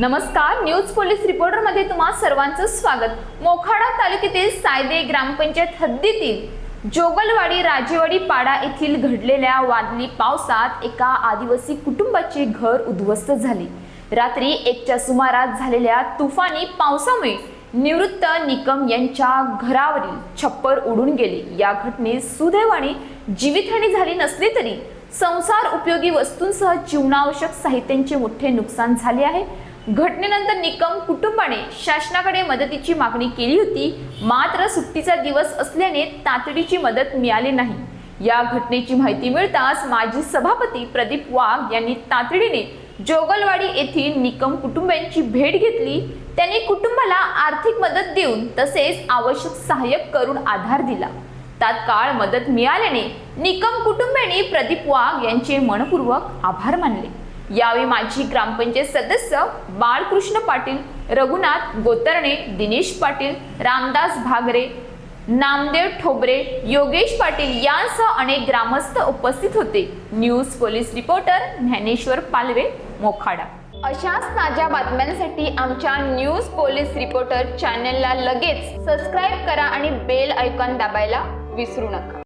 नमस्कार news police रिपोर्टरमध्ये तुम्हा सर्वांचं स्वागत. मोखाडा तालुक्यातील सायदे ग्रामपंचायत हद्दीतील जोगलवाडी राजेवाडी पाडा येथील घडलेल्या वादळी पावसात एका आदिवासी कुटुंबाचे घर उद्ध्वस्त झाले. रात्री एकच्या सुमारास झालेल्या तुफानी पावसामुळे निवृत्त निकम यांच्या घरावरील छप्पर उडून गेले. या घटनेत सुदैवाने जीवितहानी झाली नसली तरी संसार उपयोगी वस्तूंसह जीवनावश्यक साहित्यांचे मोठे नुकसान झाले आहे. घटनेनंतर निकम कुटुंबाने शासनाकडे मदतीची मागणी केली होती. मात्र सुट्टीचा दिवस असल्याने तातडीची मदत मिळाली नाही. या घटनेची माहिती मिळताच माजी सभापती प्रदीप वाघ यांनी तातडीने जोगलवाडी येथील निकम कुटुंबियांची भेट घेतली. त्यांनी कुटुंबाला आर्थिक मदत देऊन तसेच आवश्यक सहाय्य करून आधार दिला. तात्काळ मदत मिळाल्याने निकम कुटुंबियांनी प्रदीप वाघ यांचे मनपूर्वक आभार मानले. यावेळी माजी ग्रामपंचायत सदस्य बाळकृष्ण पाटील रघुनाथ गोतरणे दिनेश पाटील रामदास भागरे नामदेव ठोबरे योगेश पाटील यांसह अनेक ग्रामस्थ उपस्थित होते. News police reporter Dnyaneshwar Palve Mokhada. अशाच ताज्या बातम्यांसाठी आमच्या न्यूज पोलीस रिपोर्टर चॅनलला लगेच सबस्क्राईब करा आणि बेल ऐकॉन दाबायला विसरू नका.